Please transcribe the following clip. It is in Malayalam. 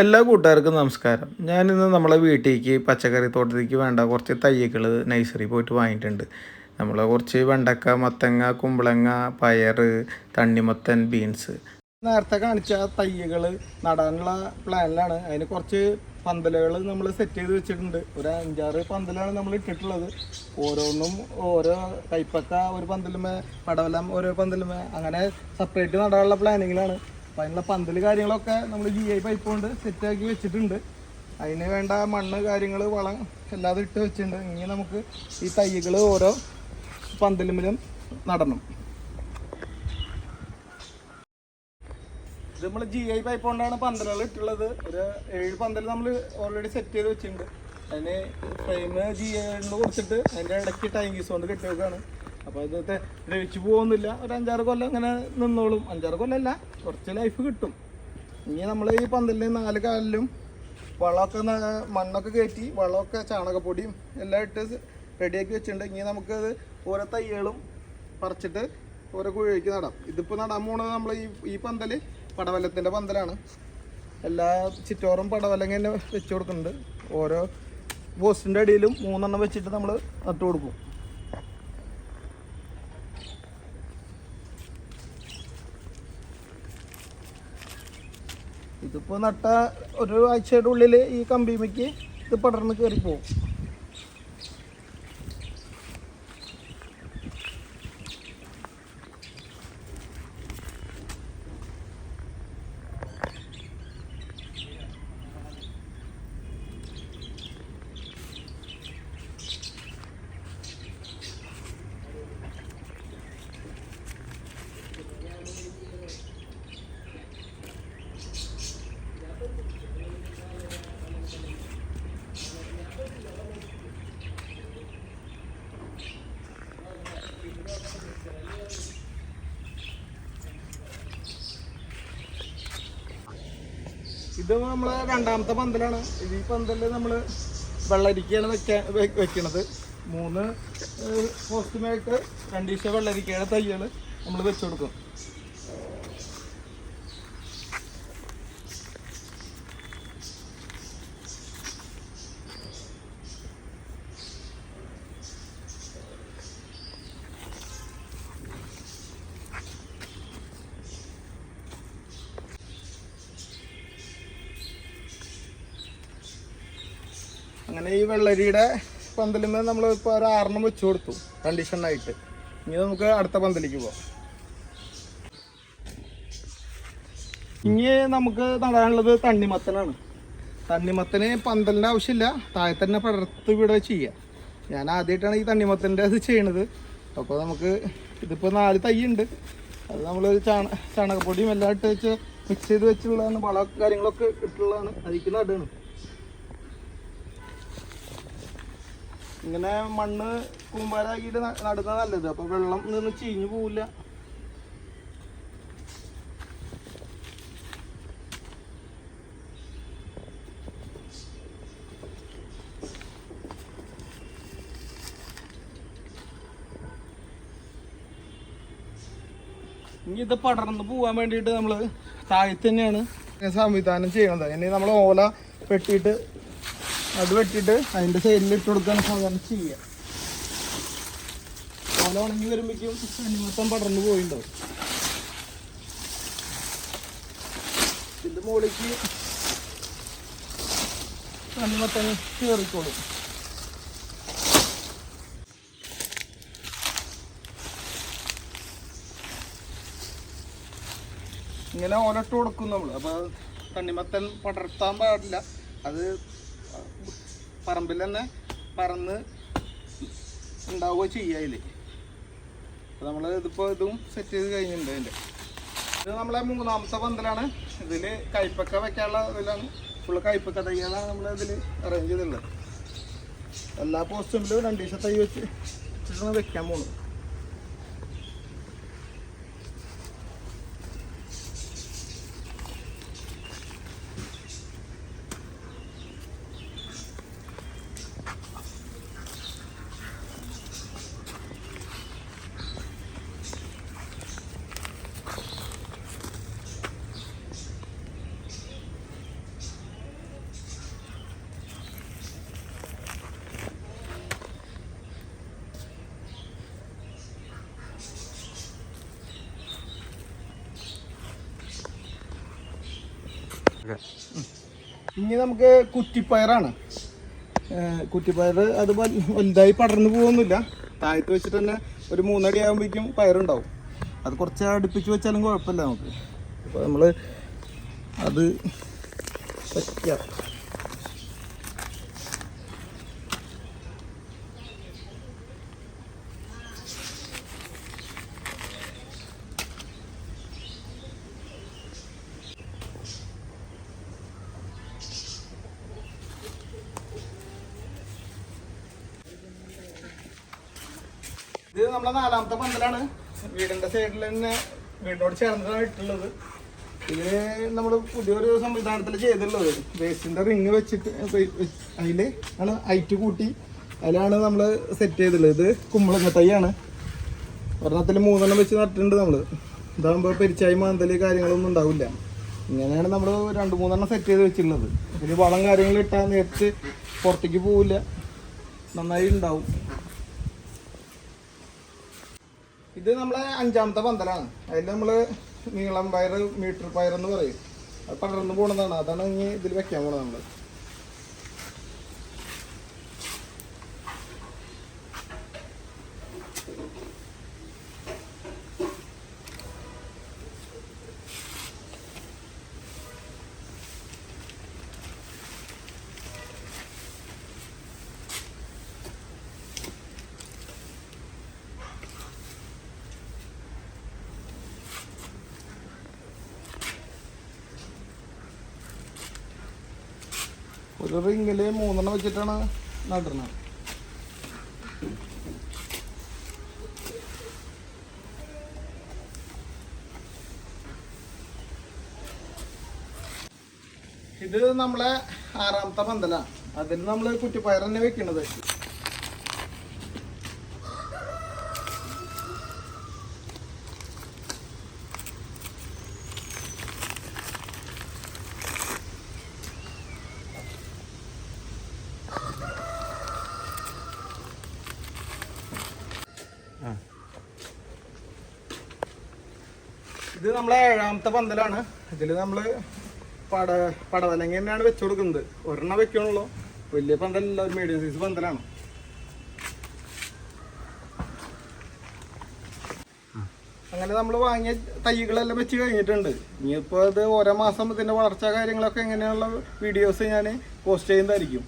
എല്ലാ കൂട്ടുകാർക്കും നമസ്കാരം. ഞാനിന്ന് നമ്മളെ വീട്ടിലേക്ക് പച്ചക്കറി തോട്ടത്തേക്ക് വേണ്ട കുറച്ച് തയ്യക്കൾ നഴ്സറി പോയിട്ട് വാങ്ങിയിട്ടുണ്ട്. നമ്മൾ കുറച്ച് വെണ്ടക്ക മത്തങ്ങ കുമ്പളങ്ങ പയർ തണ്ണിമത്തൻ ബീൻസ്. നേരത്തെ കാണിച്ച തയ്യകൾ നടാനുള്ള പ്ലാനിലാണ്. അതിന് കുറച്ച് പന്തലുകൾ നമ്മൾ സെറ്റ് ചെയ്ത് വെച്ചിട്ടുണ്ട്. ഒരു അഞ്ചാറ് പന്തലാണ് നമ്മൾ ഇട്ടിട്ടുള്ളത്. ഓരോന്നും ഓരോ കൈപ്പക്ക ഒരു പന്തലുമേ പടവലം ഓരോ പന്തലുമേ അങ്ങനെ സെപ്പറേറ്റ് നടാനുള്ള പ്ലാനിങ്ങിലാണ് അപ്പം അതിനുള്ള പന്തൽ കാര്യങ്ങളൊക്കെ നമ്മൾ ജി ഐ പൈപ്പ് കൊണ്ട് സെറ്റാക്കി വെച്ചിട്ടുണ്ട്. അതിന് വേണ്ട മണ്ണ് കാര്യങ്ങൾ വളം എല്ലാതും ഇട്ട് വെച്ചിട്ടുണ്ട്. ഇനി നമുക്ക് ഈ തൈകൾ ഓരോ പന്തലുമിലും നടണം. ഇത് നമ്മൾ ജി ഐ പൈപ്പ് കൊണ്ടാണ് പന്തലുകൾ ഇട്ടുള്ളത്. ഒരു ഏഴ് പന്തൽ നമ്മൾ ഓൾറെഡി സെറ്റ് ചെയ്ത് വെച്ചിട്ടുണ്ട്. അതിന് ഫ്രെയിം ജി ഐ കൊടുത്തിട്ട് അതിന്റെ ഇടയ്ക്ക് ടൈം യൂസ് കൊണ്ട് കെട്ടി വെക്കുകയാണ് അപ്പോൾ ഇത് ദ്രവിച്ച് പോകുന്നില്ല. ഒരു അഞ്ചാറ് കൊല്ലം ഇങ്ങനെ നിന്നോളും. അഞ്ചാറ് കൊല്ലമല്ല കുറച്ച് ലൈഫ് കിട്ടും. ഇനി നമ്മൾ ഈ പന്തലിന് നാല് കാലിലും വളമൊക്കെ മണ്ണൊക്കെ കയറ്റി വളമൊക്കെ ചാണകപ്പൊടിയും എല്ലാം ഇട്ട് റെഡിയാക്കി വെച്ചിട്ടുണ്ട്. ഇനി നമുക്കത് ഓരോ തൈകളും പറിച്ചിട്ട് ഓരോ കുഴിക്ക് നടാം. ഇതിപ്പോൾ നടാൻ പോണത് നമ്മൾ ഈ ഈ പന്തൽ പടവലത്തിന്റെ പന്തലാണ്. എല്ലാ ചുറ്റോറും പടവലങ്ങ തന്നെ വെച്ച് കൊടുക്കുന്നുണ്ട്. ഓരോ പോസ്റ്റിന്റെ അടിയിലും മൂന്നെണ്ണം വെച്ചിട്ട് നമ്മൾ നട്ടു കൊടുക്കും. ഇതിപ്പോൾ നട്ട ഒരു ആഴ്ചയുടെ ഉള്ളിൽ ഈ കമ്പിമയ്ക്ക് ഇത് പടർന്ന് കയറി ഇത് നമ്മളെ രണ്ടാമത്തെ പന്തലാണ്. ഈ പന്തലിൽ നമ്മൾ വെള്ളരിക്കയാണ് വെക്കാൻ വെക്കണത്. മൂന്ന് പോസ്റ്റുമായിട്ട് രണ്ടീശ വെള്ളരിക്കയുടെ തൈകൾ നമ്മൾ വെച്ചു കൊടുക്കും അങ്ങനെ ഈ വെള്ളരിയുടെ പന്തലുമേ നമ്മൾ ഇപ്പോൾ ഒരു ആറെണ്ണം വെച്ച് കൊടുത്തു കണ്ടീഷനായിട്ട് ഇനി നമുക്ക് അടുത്ത പന്തലിക്ക് പോവാം. ഇനി നമുക്ക് നടാനുള്ളത് തണ്ണിമത്തനാണ്. തണ്ണിമത്തന് പന്തലിന്റെ ആവശ്യമില്ല. താഴെ തന്നെ പടർത്ത് ഇവിടെ ചെയ്യുക ഞാൻ ആദ്യമായിട്ടാണ് ഈ തണ്ണിമത്തന്റെ അത് ചെയ്യണത്. അപ്പോൾ നമുക്ക് ഇതിപ്പോൾ നാല് തൈ ഉണ്ട് അത് നമ്മൾ ചാണ ചാണകപ്പൊടിയും എല്ലാം ഇട്ട് വെച്ച് മിക്സ് ചെയ്ത് വെച്ചുള്ളതാണ്. വളം കാര്യങ്ങളൊക്കെ ഇട്ടുള്ളതാണ്. അതിക്ക് നടുകയാണ്. ഇങ്ങനെ മണ്ണ് കൂമ്പാരാക്കിയിട്ട് നടുന്ന നല്ലത്. അപ്പൊ വെള്ളം നിന്ന് ചീഞ്ഞു പോവില്ല. ഇനി ഇത് പടർന്ന് പോവാൻ വേണ്ടിയിട്ട് നമ്മൾ താഴത്ത് തന്നെയാണ് സംവിധാനം ചെയ്യണത്. ഇനി നമ്മൾ ഓല വെട്ടിയിട്ട് അത് വെട്ടിയിട്ട് അതിന്റെ സൈഡിൽ ഇട്ട് കൊടുക്കാൻ സാധാരണ ചെയ്യുക ഓല ഉണങ്ങി വരുമ്പോഴേക്കും മൊത്തം പടർന്നു പോയിണ്ടാവും ഇതിന്റെ മുകളിലേക്ക് തണ്ണിമത്തം കയറിക്കോളും ഇങ്ങനെ ഓലട്ട് കൊടുക്കും നമ്മൾ അപ്പോൾ തണ്ണിമത്തൻ പടർത്താൻ പാടില്ല. അത് പറമ്പിൽ തന്നെ പറന്ന് ഉണ്ടാവുകയോ ചെയ്യുക അപ്പോൾ നമ്മൾ ഇതിപ്പോൾ ഇതും സെറ്റ് ചെയ്ത് കഴിഞ്ഞിട്ടുണ്ട് അതിന്റെ ഇത് നമ്മളെ മൂന്നാമത്തെ പന്തലാണ്. ഇതിൽ കൈപ്പക്ക വെക്കാനുള്ള ഇതിലാണ്. ഫുള്ള് കയ്പ്പൊക്കെ തൈകളാണ് നമ്മൾ ഇതിൽ അറേഞ്ച് ചെയ്തിട്ടുള്ളത്. എല്ലാ പോസ്റ്റും രണ്ട് ദിവസം തൈ വെച്ച് വെക്കാൻ പോകുന്നത് ഇനി നമുക്ക് കുറ്റിപ്പയറാണ്. കുറ്റിപ്പയർ അത് വലുതായി പടർന്നു പോകുന്നില്ല താഴത്ത് വെച്ചിട്ട് തന്നെ ഒരു മൂന്നടി ആകുമ്പോഴേക്കും പയറുണ്ടാവും. അത് കുറച്ച് അടുപ്പിച്ച് വെച്ചാലും കുഴപ്പമില്ല നമുക്ക്. അപ്പോൾ നമ്മൾ അത് വെക്കാം ഇത് നമ്മുടെ നാലാമത്തെ പന്തലാണ്. വീടിന്റെ സൈഡിൽ തന്നെ വീടിനോട് ചേർന്നിട്ടാണ് ഇട്ടുള്ളത്. ഇതിന് നമ്മൾ പുതിയൊരു സംവിധാനത്തിൽ ചെയ്തിട്ടുള്ളത്. വേസ്റ്റിന്റെ റിങ് വെച്ചിട്ട് അതിൽ ആണ് ഹൈറ്റ് കൂട്ടി. അതിലാണ് നമ്മൾ സെറ്റ് ചെയ്തിട്ടുള്ളത്. ഇത് കുമ്പളങ്ങ തൈയാണ്. ഒരെണ്ണത്തിൽ മൂന്നെണ്ണം വെച്ച് നട്ടിട്ടുണ്ട് നമ്മൾ ഇതാകുമ്പോൾ പെരിച്ചായി മാന്തൽ കാര്യങ്ങളൊന്നും ഉണ്ടാവില്ല. ഇങ്ങനെയാണ് നമ്മൾ രണ്ട് മൂന്നെണ്ണം സെറ്റ് ചെയ്ത് വെച്ചിട്ടുള്ളത്. ഇതിൽ വളം കാര്യങ്ങൾ ഇട്ടാൽ നേരിട്ട് പുറത്തേക്ക് പോവില്ല. നന്നായി ഉണ്ടാവും. ഇത് നമ്മളെ അഞ്ചാമത്തെ പന്തലാണ്. അതിൽ നമ്മൾ നീളം പയർ മീറ്റർ പയർ എന്ന് പറയും. അത് പടർന്നു പോണതാണ്. അതാണ് ഇനി ഇതിൽ വെക്കാൻ പോകുന്നത് നമ്മൾ ഒരു റിങ്ങിൽ മൂന്നെണ്ണം വെച്ചിട്ടാണ് നടുന്നത്. ഇത് നമ്മളെ ആറാമത്തെ പന്തലാണ്. അതിൽ നമ്മൾ കുറ്റിപ്പയർ തന്നെ വെക്കണത് ഇത് നമ്മളെ ഏഴാമത്തെ പന്തലാണ്. ഇതിൽ നമ്മൾ പട പടവലങ്ങ തന്നെയാണ് വെച്ചു കൊടുക്കുന്നത്. ഒരെണ്ണം വെക്കണുള്ളൂ വലിയ പന്തലല്ല ഒരു മീഡിയം സൈസ് പന്തലാണ്. അങ്ങനെ നമ്മൾ വാങ്ങിയ തൈകളെല്ലാം വെച്ച് കഴിഞ്ഞിട്ടുണ്ട്. ഇനിയിപ്പോൾ അത് ഓരോ മാസം ഇതിന്റെ വളർച്ചാ കാര്യങ്ങളൊക്കെ എങ്ങനെയുള്ള വീഡിയോസ് ഞാൻ പോസ്റ്റ് ചെയ്യുന്നതായിരിക്കും.